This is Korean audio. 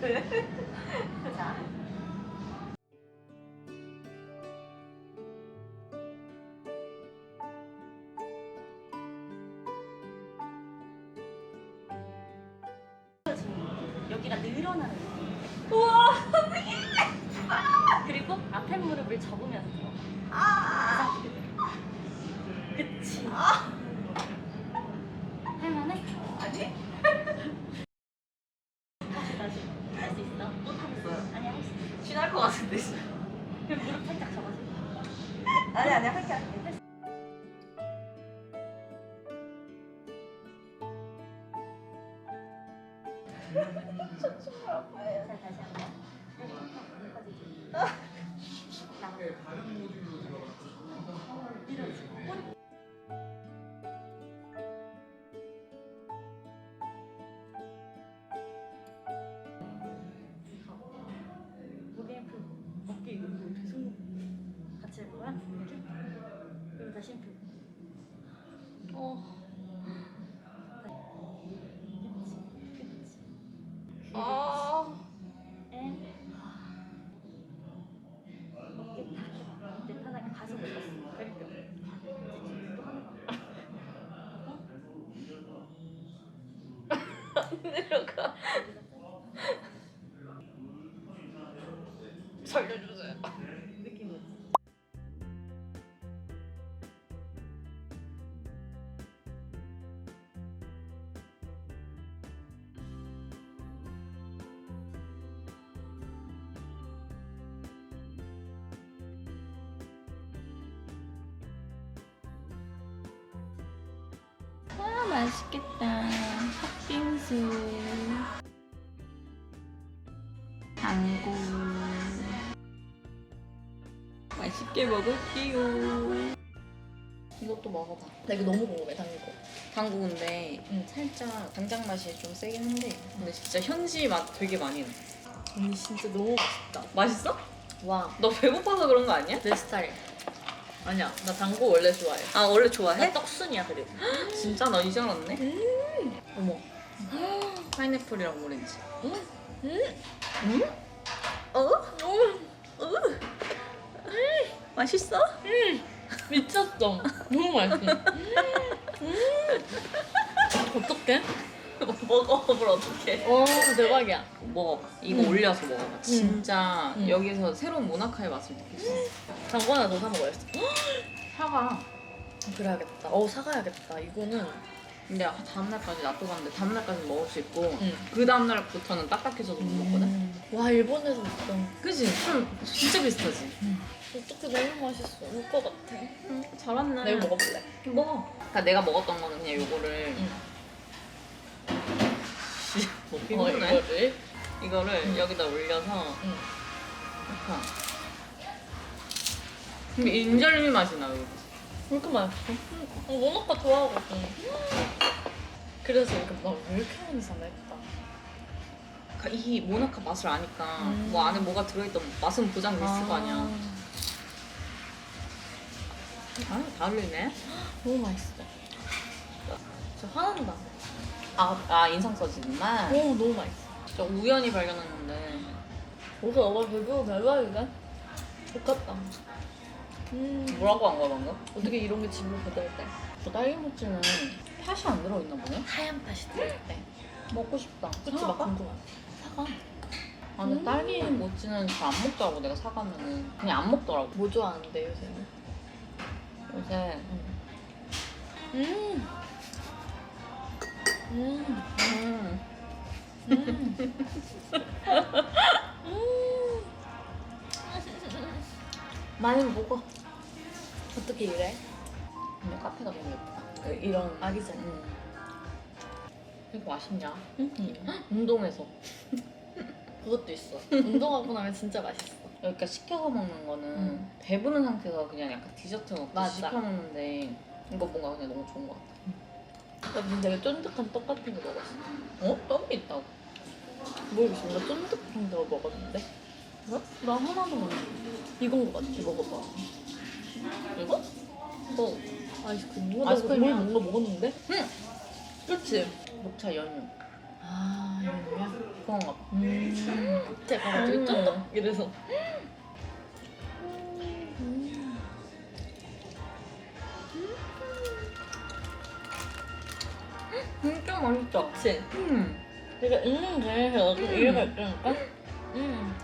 자. 여기가 늘어나는 느낌. 우와! 그리고 앞에 무릎을 접으면서. 아! 그치. 할만해? 아니? 다시 다시 할 수 있어? 또 타겠어요? 아니 할 수 있어. 신할 것 같은데. 그럼 무릎 살짝 접어줘. 아니 아니 할게 할게. 자 다시 한번. 무게 내려가. 살려주 맛있겠다 팥빙수 당구 맛있게 먹을게요 이것도 먹어봐. 나 이거 너무 궁금해 당구 당구 근데 응. 살짝 간장 맛이 좀 세긴 한데 근데 진짜 현지 맛 되게 많이 나. 언니 진짜 너무 맛있다 맛있어? 와 너 배고파서 그런 거 아니야? 내 스타일 아니야 나 당구 원래 좋아해 아 원래 나 좋아해? 떡순이야 그리고 진짜 나 이제 알았네. 어머 파인애플이랑 오렌지. 어? 맛있어? 미쳤어 너무 맛있어 음. 어떡해? 먹어 뭘 어떡해. 어 대박이야 먹어. 이거 음. 올려서 먹어봐. 진짜 음. 여기서 새로운 모나카의 맛을. 당구 하나 더사 먹어야겠어 사과. 그래야겠다 어 사가야겠다 이거는 근데 다음날까지 놔둬봤는데 다음날까지 먹을 수 있고 응. 그 다음날부터는 딱딱해져서 못 먹거든? 음. 와 일본에서 먹던 그지? 좀 진짜 비슷하지? 어떻게 너무 맛있어 올것 같아 응, 잘왔네. 나 이거 먹어볼래 먹어. 그러니까 내가 먹었던 거는 그냥 요거를 응. 먹기 어 힘드네. 이거를 이거를 응. 여기다 올려서 응. 이렇게. 근데 인절미 맛이 나 여기. 왜 이렇게 맛있어? 어 모나카 좋아하거든 그래서 이렇게 나왜 이렇게 많이 사나 했다 그러니까 이 모나카 맛을 아니까 음. 뭐 안에 뭐가 들어있던 맛은 보장돼 있을 거 아니야. 아 다르네. 너무 맛있어 진짜 화난다 아, 아 인상 써지는 맛. 오 너무 맛있어 진짜 우연히 발견했는데 오늘 엄마 배고 대박이네 좋겠다 음 뭐라고 한 거야 방금? 어떻게 이런 게 집으로 배달돼 저 딸기모찌는 팥이 안 들어있나 보네? 하얀 팥이 들어있대 먹고 싶다. 그치 막? 궁금해 사과 아 근데 음. 딸기 모찌는 잘 안 먹더라고 내가 사가면은 그냥 안 먹더라고 뭐 좋아하는데 요새는? 요새 음. 음. 음 음. 많이 먹어 어떻게 이래? 근데 카페가 너무 예쁘다 이런 아기자기. 음. 이거 맛있냐? 응. 운동해서 그것도 있어. 운동하고 나면 진짜 맛있어. 그러니까 시켜서 먹는 거는 음. 배부른 상태에서 그냥 약간 디저트 먹듯이 맞아. 시켜 먹는데 이거 뭔가 그냥 너무 좋은 것 같아 나 진짜 쫀득한 떡 같은 거 먹었어. 어? 떡이 있다고? 모르겠어. 나 쫀득한 거 먹었는데. 그래? 나 하나도 모르겠어 이건 거 같아. 먹어봐. 이거? 뭐 아이스크림? 이거 아이스크림이야. 뭘 뭔가 먹었는데? 응! 그치? 녹차 연유 아 이거야? 그런가 봐. 음. 제가 가지고 음. 쫀득 이래서. 진짜 맛있다. 그치? 음. 내가 있는 데에서 좀 이유가 있다니까? 음.